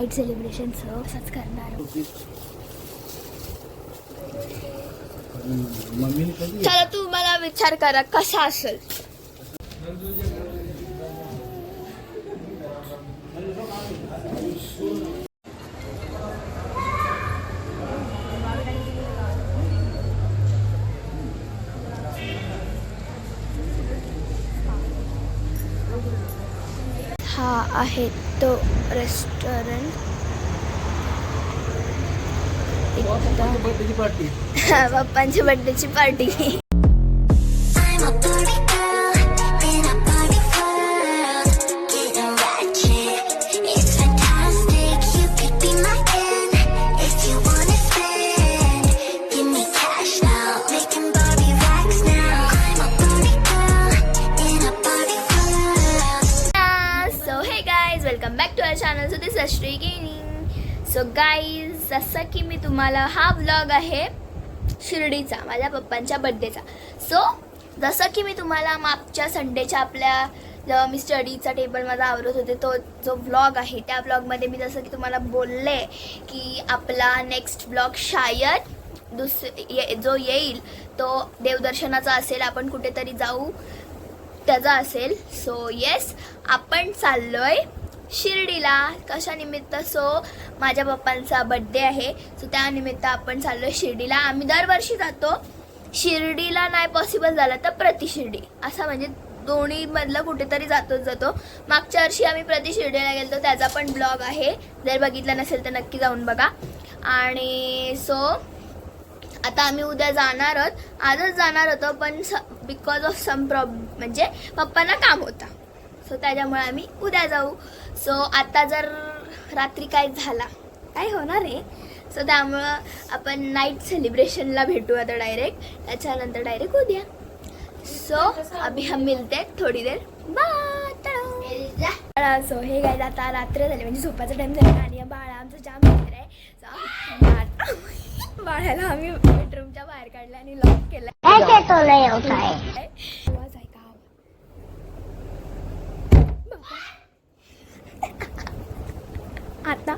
Night सेलिब्रेशनचं असंच करणार चला तू मला विचार करा कसा असेल? हा आहे तो रेस्टॉरंट बर्थडेची पार्टी पप्पांची बर्थडेची पार्टी तुम्हाला हा व्लॉग आहे शिर्डीचा माझ्या पप्पांच्या बड्डेचा सो जसं की मी तुम्हाला मागच्या संडेच्या आपल्या जेव्हा मी स्टडीचा टेबल माझा आवरत होते तो जो व्लॉग आहे त्या ब्लॉगमध्ये मी जसं की तुम्हाला बोलले की आपला नेक्स्ट ब्लॉग शायद दुस ये जो येईल तो देवदर्शनाचा असेल आपण कुठेतरी जाऊ त्याचा असेल. सो येस आपण चाललो आहे शिर्डीला. कशा निमित्त सो माझ्या पप्पांचा बड्डे आहे. सो त्यानिमित्त आपण चाललो शिर्डीला. आम्ही दरवर्षी जातो. शिर्डीला नाही पॉसिबल झालं तर प्रति शिर्डी. असा म्हणजे दोन्हीमधलं कुठेतरी जातोच जातो. मागच्या वर्षी आम्ही प्रति शिर्डीला गेलो त्याचा पण ब्लॉग आहे. जर बघितला नसेल तर नक्की जाऊन बघा. आणि सो आता आम्ही उद्या जाणार आहोत. आजच जाणार होतो पण बिकॉज ऑफ सम प्रॉब्लेम म्हणजे पप्पांना काम होता. सो त्याच्यामुळे आम्ही उद्या जाऊ. सो आता जर रात्री काय झाला काय होणार आहे? सो त्यामुळं आपण नाईट सेलिब्रेशनला भेटू आता डायरेक्ट त्याच्यानंतर डायरेक्ट उद्या. सो अभी हम मिलते हैं थोडी देर. बाय सो हे काय आता रात्र झाली. म्हणजे झोपाचा टाइम झाला आणि बाळा आमचं जाम मित्र आहे. बाळ- बाळाला आम्ही बेडरूमच्या बाहेर काढलं आणि लॉक केलं ऐसे तो नहीं होता है आवाज आहे का आता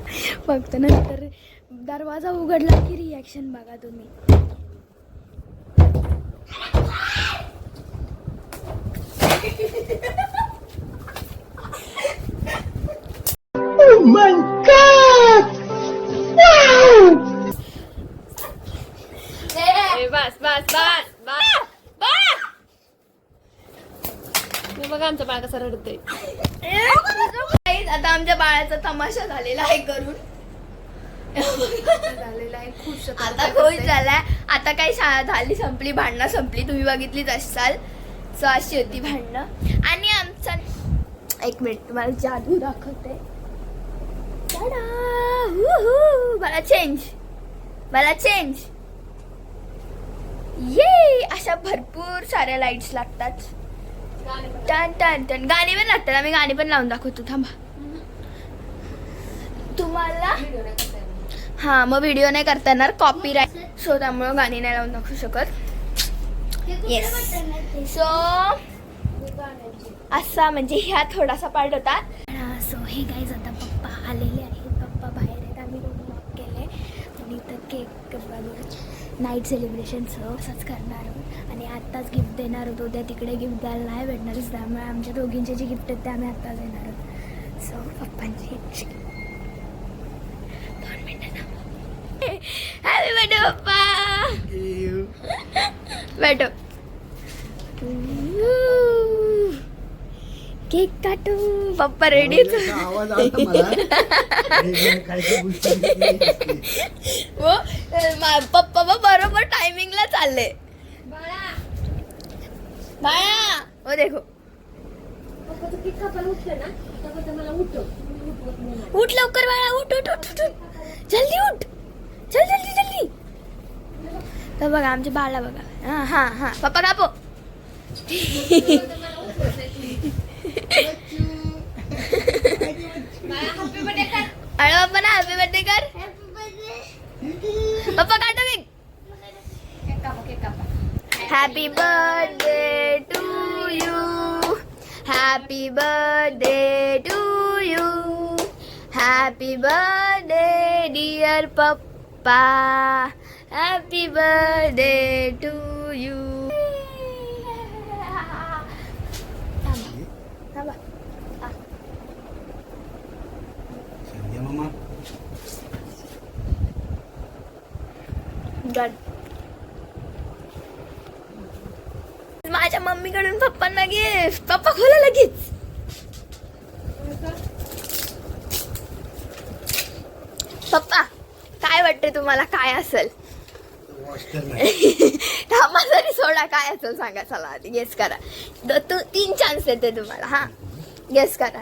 फक्त नंतर दरवाजा उघडला की रिॲक्शन बघा तुम्ही. बस बस बस बस मी बघा आमचं बाळ कसं रडतंय. आता आमच्या बाळाचा तमाशा झालेला आहे करून झालेलं आहे खुश आता खुश झालाय. आता काही शाळा झाली संपली भांडणं संपली. तुम्ही बघितलीच असाल. सो अशी होती भांडणं. आणि आमचा एक मिनिट तुम्हाला जादू दाखवते. मला चेंज मला चेंज ये अशा भरपूर साऱ्या लाईट्स लागतात. टन टन टन गाणी पण लागतात. आम्ही गाणी पण लावून दाखवतो. थांबा. तुम्हाला हा मग व्हिडिओ नाही करता येणार कॉपीराईट सो त्यामुळं गाणी नाही लावून दाखवू शकत. येस सो असा म्हणजे ह्या थोडासा पार्ट होता. सो हे गाईज आता पप्पा आलेले आहेत. पप्पा बाहेर आहेत. आम्ही दोघं वॉक केले आणि इथं केक नाईट सेलिब्रेशनचं असंच करणार आहोत. आणि आत्ताच गिफ्ट देणार होतो. उद्या तिकडे गिफ्ट द्यायला नाही भेटणारच. त्यामुळे आमच्या दोघींचे जे गिफ्ट आहेत ते आम्ही आत्ताच देणार आहोत. सो पप्पांची दोन मिनटं हॅपी बर्थडे बैठो। केक काटू पप्पा रेडीच आवाज आला मला. काहीतरी गोष्टी दिसली. वो मा- पप्पा बा बरोबर टायमिंगला चालले. बाळा ओ देखो. उठ लवकर बाळा उठ उठ उठ उठ. उठ. जल्दी उठ चल जल्दी जल्दी तर बघा आमच्या बाळा बघा. हा हा हा. पप्पा कापो अरे पप्पा ना हॅपी बर्थडे कर. पप्पा काटो cake happy birthday to you happy birthday to you happy birthday dear papa happy birthday to you Sandhya मामा माझ्या मम्मीकडून पप्पांना गिफ्ट पप्पा खोला लगेच पप्पा काय वाटते तुम्हाला? काय असेल? थांबा जरी सोडा काय असेल सांगा चला आधी गेस करा. द- तू तीन चान्स देते तुम्हाला हा. गेस करा.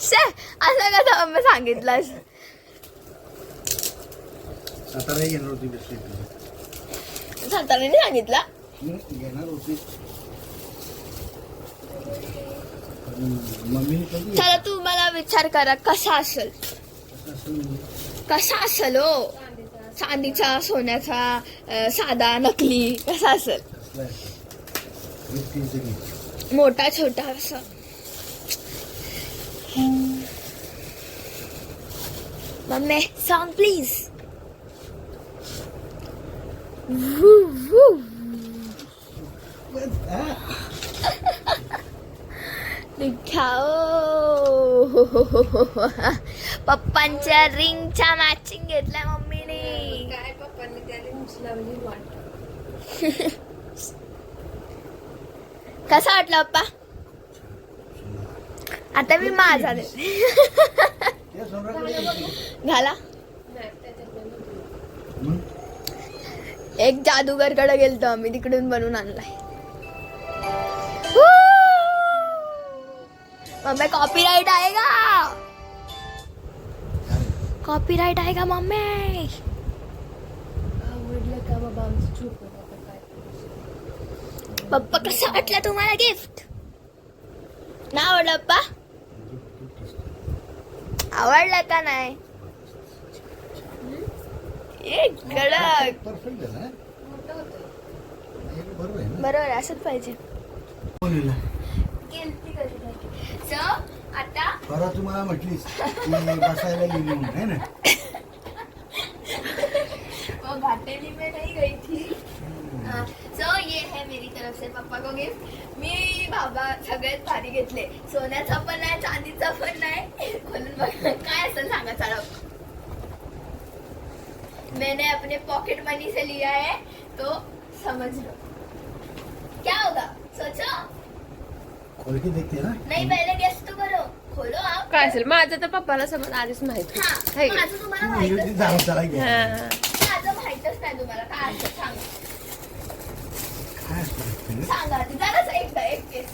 शे असं कसं मम्मी सांगितलं सातारा होती बिस्किट साताराने सांगितलं? घेणार होती. चला तू मला विचार करा कसा असेल? कसा असेल हो? चांदीचा सोन्याचा साधा नकली कसा असेल? मोठा छोटा असा. मम्मी सांग प्लीज पप्पांच्या रिंगच्या मॅचिंग घेतल्या मम्मीने. काय पप्पांनी त्या रिंगची लावली वाट? कसा वाटला पप्पा? आता मी माझा. मग एक जादूगरकडे गेलतो आम्ही तिकडून बनवून आणलाय. मम्मी कॉपीराइट आहे का कॉपीराइट आहे का मम्मी। आवडलं का बाबा आमचं चूक होतं आता काय पप्पा कसा वाटला तुम्हाला गिफ्ट ना आवडलं पप्पा? आवडलं का नाही? एक कडक बरोबर असंच पाहिजे. म्हटलीस की बसायला लिहिली म्हणून आहे ना? वो घाटेली में नहीं गई थी। सो ये है मेरी तरफ़ से पप्पा को गिफ्ट मी बाबा भारी घेतले. सोन्याचा पण नाही चांदीचा पण नाही खोलून बघ काय असेल सांगा चला. मैंने अपने पॉकेट मनी से लिया है तो समझ लो. क्या होगा? सोचो. खोल के देखते ना? नहीं पहले गेस तो करो. खोलो आप. काय असेल? माझं तर पप्पाला समज आधीच माहीत हा है का? माझं तुम्हाला माहितच नाही. झालं. हा. माझं माहितच नाही तुम्हाला. काय सांगा. काय असतं? सांगा जराच एकदा एक एक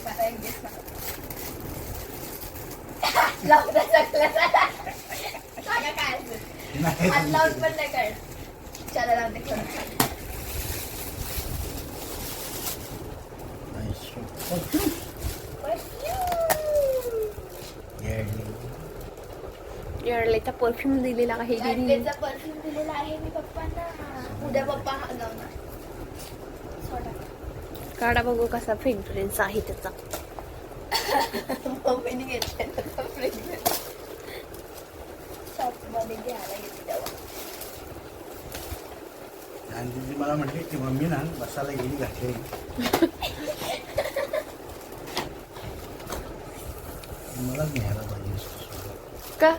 लावता शकलं सांगा काय असेल. नाही हात लावून पण नाही चला दे. येडलेचा परफ्यूम दिलेला आहे दीदीने. त्याचा परफ्यूम दिलेला आहे मी पप्पांना उद्या पप्पा हा लावणार सोडा काढा बघू कसा फ्रेग्रन्स आहे त्याचा मम्मीने घेतलेला शॉपमध्ये घ्यायला गेली तेव्हा आणि तिची मला म्हटली की मम्मी ना बसायला गेली घातली मलाच न्यायला पाहिजे का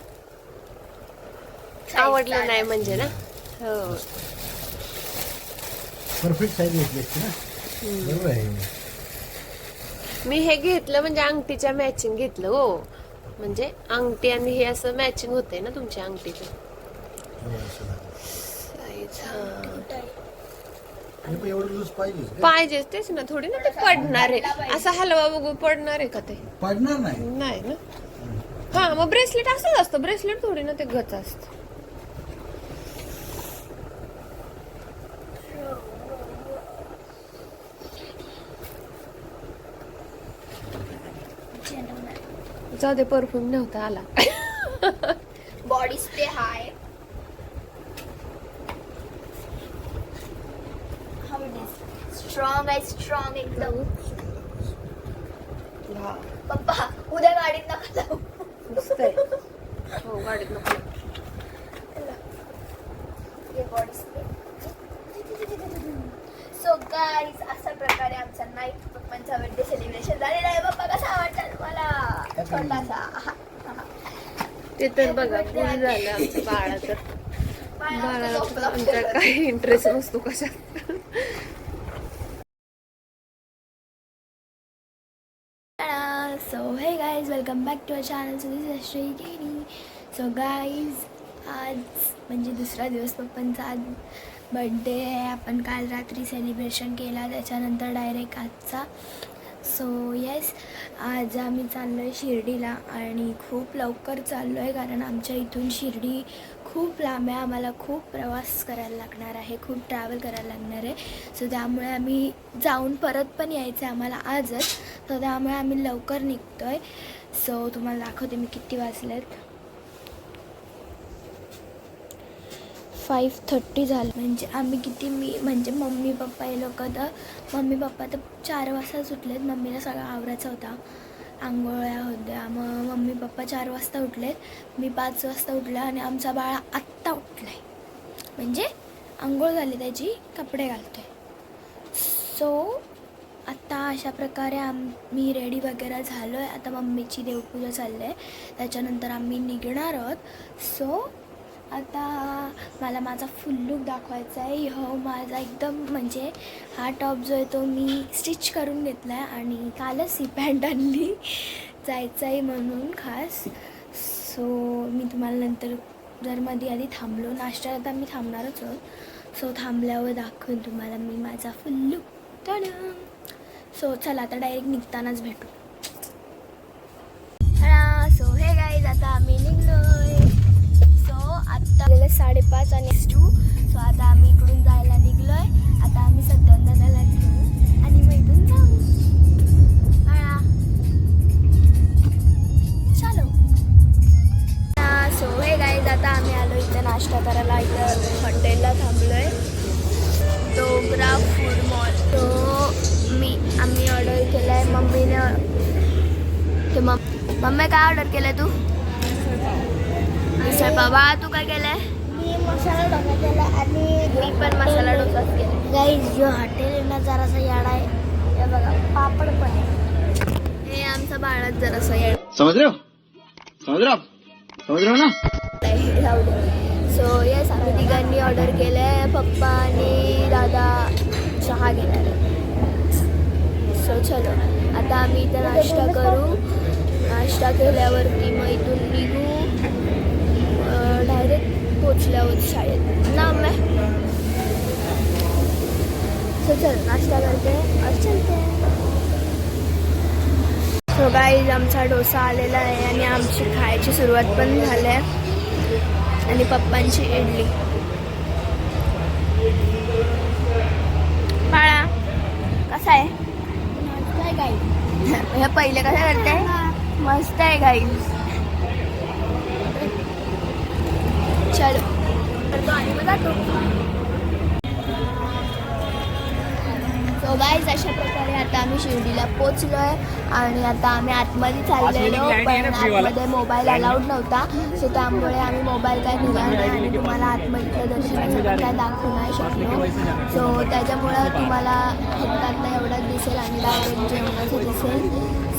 आवडलं नाही म्हणजे ना. हो. परफेक्ट साईज घेतली असते ना? बरोबर आहे. मी हे घेतलं म्हणजे अंगठीच्या मॅचिंग घेतलं हो. म्हणजे अंगठी आणि हे असं मॅचिंग होतंय ना तुमच्या अंगठीचं. हा. एवढं लूज पाहिजे? पाहिजेच तेच ना. थोडी ना ते पडणार आहे. असा हलवा बघू पडणार आहे का ते? पडणार नाही. नाही ना. हा मग ब्रेसलेट असंच असतं. ब्रेसलेट थोडी ना ते गच असतं. जाऊ दे परफ्यूम नव्हता आला. बॉडी स्प्रे हाय स्ट्रॉंग आहे स्ट्रॉंग एकदम हा, पप्पा उद्या गाडीत नका जाऊ. हो गाडीत नको सो गाईज अशा प्रकारे आमचा नाईट पप्पांचा बर्थडे सेलिब्रेशन झालेला आहे. पप्पा कसा वाटतं तुम्हाला? आहा. ते तर बघा फुल झालं आमच्या बाळाचं. बाळाला तर आमच्या काही इंटरेस्ट नसतो कशात. So hey guys welcome back to our channel so this Shri गेनी सो गाईज आज म्हणजे दुसरा दिवस पप्पांचा आज बड्डे आहे. आपण काल रात्री सेलिब्रेशन केला. त्याच्यानंतर डायरेक्ट आजचा सो येस आज आम्ही चाललो आहे शिर्डीला आणि खूप लवकर चाललो आहे कारण आमच्या इथून शिर्डी खूप लांब आहे. आम्हाला खूप प्रवास करायला लागणार आहे खूप ट्रॅव्हल करायला लागणार आहे. सो त्यामुळे आम्ही जाऊन परत पण यायचं आहे आम्हाला आजच. सो त्यामुळे आम्ही लवकर निघतो आहे सो तुम्हाला दाखवते मी किती वाजलेत. फाईव्ह थर्टी झालं. म्हणजे आम्ही किती मी म्हणजे मम्मी पप्पा हे लोक तर मम्मी पप्पा तर चार वाजता सुटलेत. मम्मीला सगळा आवरायचा होता. आंघोळ्या होत्या. मग मम्मी पप्पा चार वाजता उठलेत. मी पाच वाजता उठले आणि आमचा बाळा आत्ता उठला आहे म्हणजे आंघोळ झाली त्याची कपडे घालतोय. सो आत्ता अशा प्रकारे आम्ही रेडी वगैरे झालो आहे आता मम्मीची देवपूजा चालली आहे. त्याच्यानंतर आम्ही निघणार आहोत. सो आता मला माझा फुल लुक दाखवायचा आहे हो माझा एकदम म्हणजे हा टॉप जो आहे तो मी स्टिच करून घेतला आहे आणि कालच ही पॅन्ट आणली. जायचं आहे म्हणून खास. सो मी तुम्हाला नंतर जर मध्ये आधी थांबलो नाश्ता आता मी थांबणारच आहोत. सो थांबल्यावर दाखवेन तुम्हाला मी माझा फुल लूक सो चला आता डायरेक्ट निघतानाच भेटू. सो हे गाईज आता आम्ही निघलोय. सो आता साडेपाच आणि टू सो आता आम्ही इकडून जा पण मसाला डोसाच केला गाईज जो हॉटेल आहे ना जरासा याडा आहे. हे बघा पापड पण आहे. हे आमचं बाळच जरासं येड. समझ रहे हो समझ रहे हो आप समझ रहे हो ना दे. सो येस आम्ही तिघांनी ऑर्डर केलं आहे पप्पा आणि दादा चहा घेणार सो चलो. आता आम्ही इथं नाश्ता करू. नाश्ता केल्यावरती मग इथून निघू. डायरेक्ट पोचल्यावर शाळेत. ना मैं सो चल नाश्ता करते और चलते सो गाईज आमचा डोसा आलेला आहे आणि आमची खायची सुरुवात पण झाली आहे. आणि पप्पांची इडली. बाळा कसा आहे? काय गाई हे पहिले कसं करते? मस्त आहे गाई चलो. तो आणि मग जातो सो गाईज अशा प्रकारे आता आम्ही शिर्डीला पोचलो आहे आणि आता आम्ही आतमध्ये चाललेलो पण आतमध्ये मोबाईल अलाउड नव्हता. सो त्यामुळे आम्ही मोबाईल काय दिला नाही आणि तुम्हाला आतमधल्या दर्शनाचं पण काय दाखवू नाही शकलो. सो त्याच्यामुळं तुम्हाला फक्त आता एवढंच दिसेल आणि डायरेक्ट जेवणाचं दिसेल.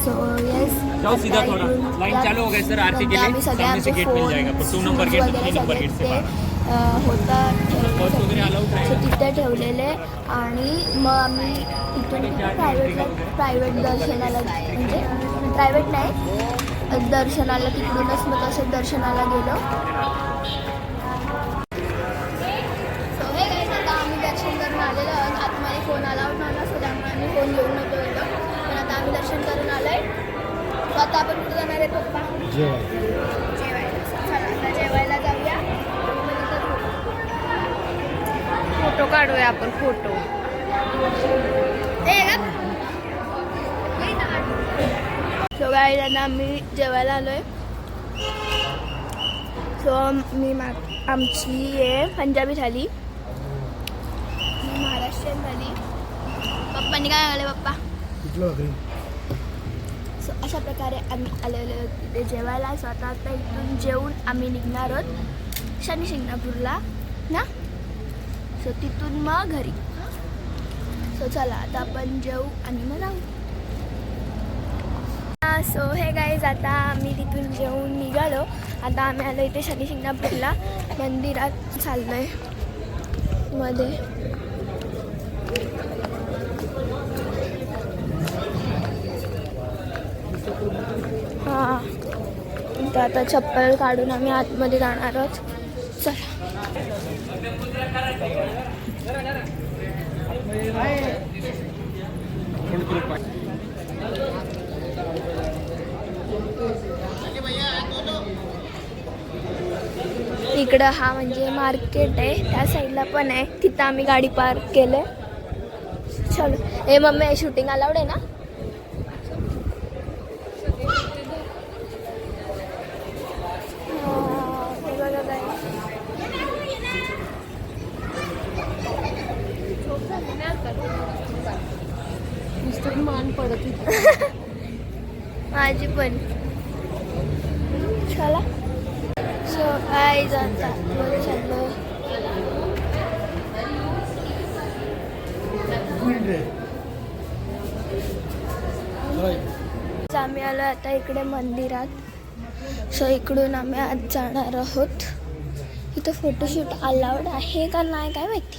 सो येस जाओ सीधा थोड़ा. लाइन चालू हो गए होता पर्स वगैरे तिथे ठेवलेले आणि मग आम्ही तिथून प्रायव्हेटला प्रायव्हेट दर्शनाला म्हणजे प्रायव्हेट नाही दर्शनाला तिकडूनच मग तसं दर्शनाला गेलो. सो आता आम्ही दर्शन करून आलेलो आतमध्ये फोन आला नव्हता असं त्यामुळे आम्ही फोन घेऊन नव्हतो गेलो पण आता आम्ही दर्शन करून आलोय. सो आता आपण कुठे जाणार आहे पप्पा? फोटो काढूया आपण फोटो. सो गाई आता आम्ही जेवायला आलोय. सो मी मा आमची आहे पंजाबी थाली. महाराष्ट्रीयन थाली. पप्पांनी काय आले पप्पा? सो अशा प्रकारे आम्ही आलेलो तिथे जेवायला. सो आता आता इथून जेवून आम्ही निघणार आहोत शनी शिंगणापूरला ना? सो तिथून मग घरी. सो चला आता आपण जेऊ आणि मग जाऊ. सो हे गाईज आता आम्ही तिथून जेवून निघालो. आता आम्ही आलो इथे शनी शिंगणापूरला मंदिरात चाललोय. मध्ये. हां. तर आता चप्पल काढून आम्ही आतमध्ये जाणार आहोत. इकडं हा म्हणजे मार्केट आहे. त्या साईडला पण आहे. तिथं आम्ही गाडी पार्क केलं चलो. हे मम्मी शूटिंग अलाउड आहे ना हा, हे बघा guys. नुसतं मान पडत होती. माझी पण. चला. सो काय जाता. चाललो आम्ही आलो आता इकडे मंदिरात. सो इकडून आम्ही आज जाणार आहोत. इथं फोटोशूट अलाउड आहे का नाही काय माहिती?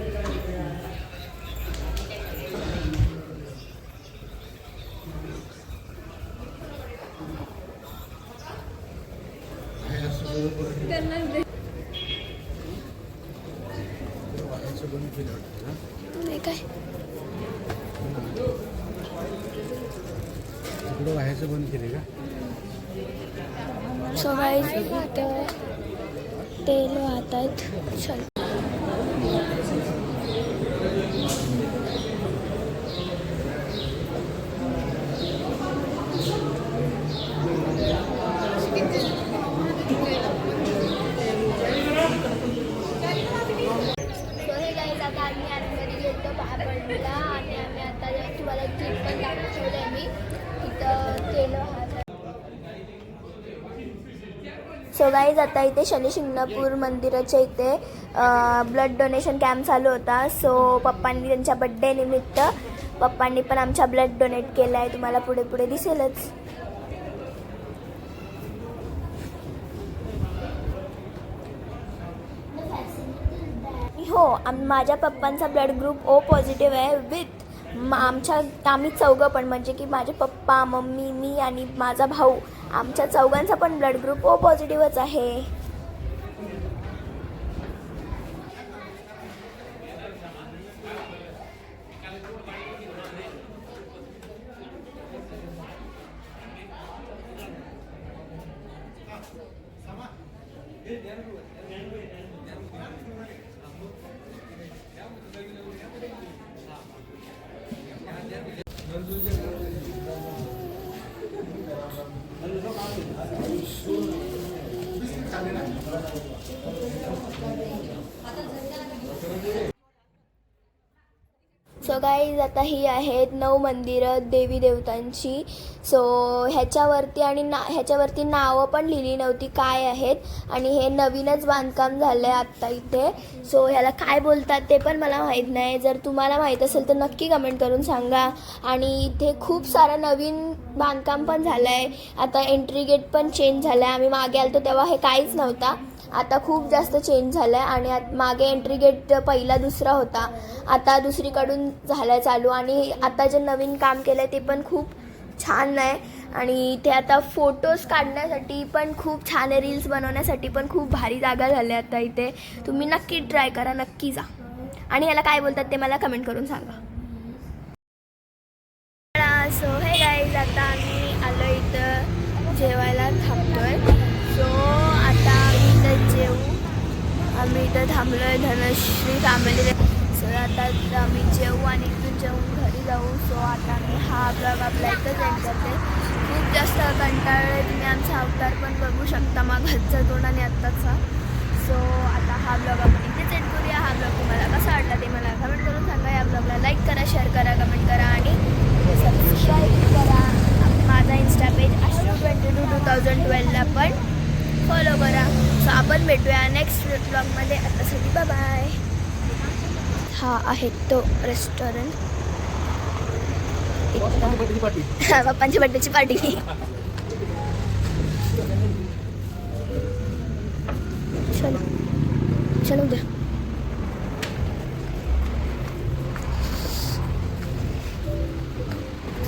नाही काय तिकडं व्हायचं बंद केले का सो गाईज इथं तेल वाहत आहेत चल सो हे गाईज आता आम्ही आतमध्ये गेलो पडला आणि आम्ही आता तुम्हाला क्लिप पण दाखवलं आहे मी इथं तेल वाहत सो गाईज आता इथे. शनी शिंगणापूर मंदिराच्या इथे ब्लड डोनेशन कॅम्प चालू होता. सो पप्पांनी त्यांच्या बड्डे निमित्त पप्पांनी पण आमच्या ब्लड डोनेट केलं आहे. तुम्हाला पुढे पुढे दिसेलच. हो आम माझ्या पप्पांचा blood group O positive with with आमच्या आम्ही चौघं पण. म्हणजे की माझे पप्पा मम्मी मी आणि माझा भाऊ. आमच्या चौघांचा पण ब्लड ग्रुप ओ पॉझिटिव्हच आहे. काही गाईज आता ही आहेत नऊ मंदिरं देवी देवतांची. सो ह्याच्यावरती आणि ना ह्याच्यावरती नावं पण लिहिली नव्हती काय आहेत. आणि हे नवीनच बांधकाम झालं आहे आत्ता इथे. सो ह्याला काय बोलतात ते पण मला माहीत नाही. जर तुम्हाला माहीत असेल तर नक्की कमेंट करून सांगा. आणि इथे खूप सारं नवीन बांधकाम पण झालं आहे आता एंट्री गेट पण चेंज झालं आहे आम्ही मागे आलो तेव्हा हे काहीच नव्हता. आता खूप जास्त चेंज झालं आहे आणि आत मागे एंट्री गेट पहिला दुसरा होता. आता दुसरीकडून झालं आहे चालू आणि आता जे नवीन काम केलं आहे ते पण खूप छान आहे. आणि ते आता फोटोज काढण्यासाठी पण खूप छान आहे. रील्स बनवण्यासाठी पण खूप भारी जागा झाल्या आता इथे. तुम्ही नक्की ट्राय करा नक्की जा. आणि याला काय बोलतात ते मला कमेंट करून सांगा. सो हे गाईज आता आम्ही आलो इथं जेवायला. आम्ही इथं थांबलो आहे धनश्री फॅमिली सो आता आम्ही जेवू आणि इथून जेवून घरी जाऊ. सो आता मी हा ब्लॉग आपला इथंच एंड करते. खूप जास्त कंटाळले तुम्ही आमचा अवतार पण बघू शकता मागचा तोंड आणि आत्ताचा. सो आता हा ब्लॉग आपण इथेच एंड करूया. हा ब्लॉग तुम्हाला कसा वाटला ते मला कमेंट करून सांगा. या ब्लॉगला लाईक करा शेअर करा कमेंट करा आणि सबस्क्राईब करा. माझा insta page Ashru twenty two two thousand ट्वेल्वला पण फॉलो करा. सो आपण भेटूया नेक्स्ट ब्लॉगमध्ये आतासाठी बाय हा आहे तो रेस्टॉरंट पप्पांची बड्डेची पार्टी चलो. चलो उद्या.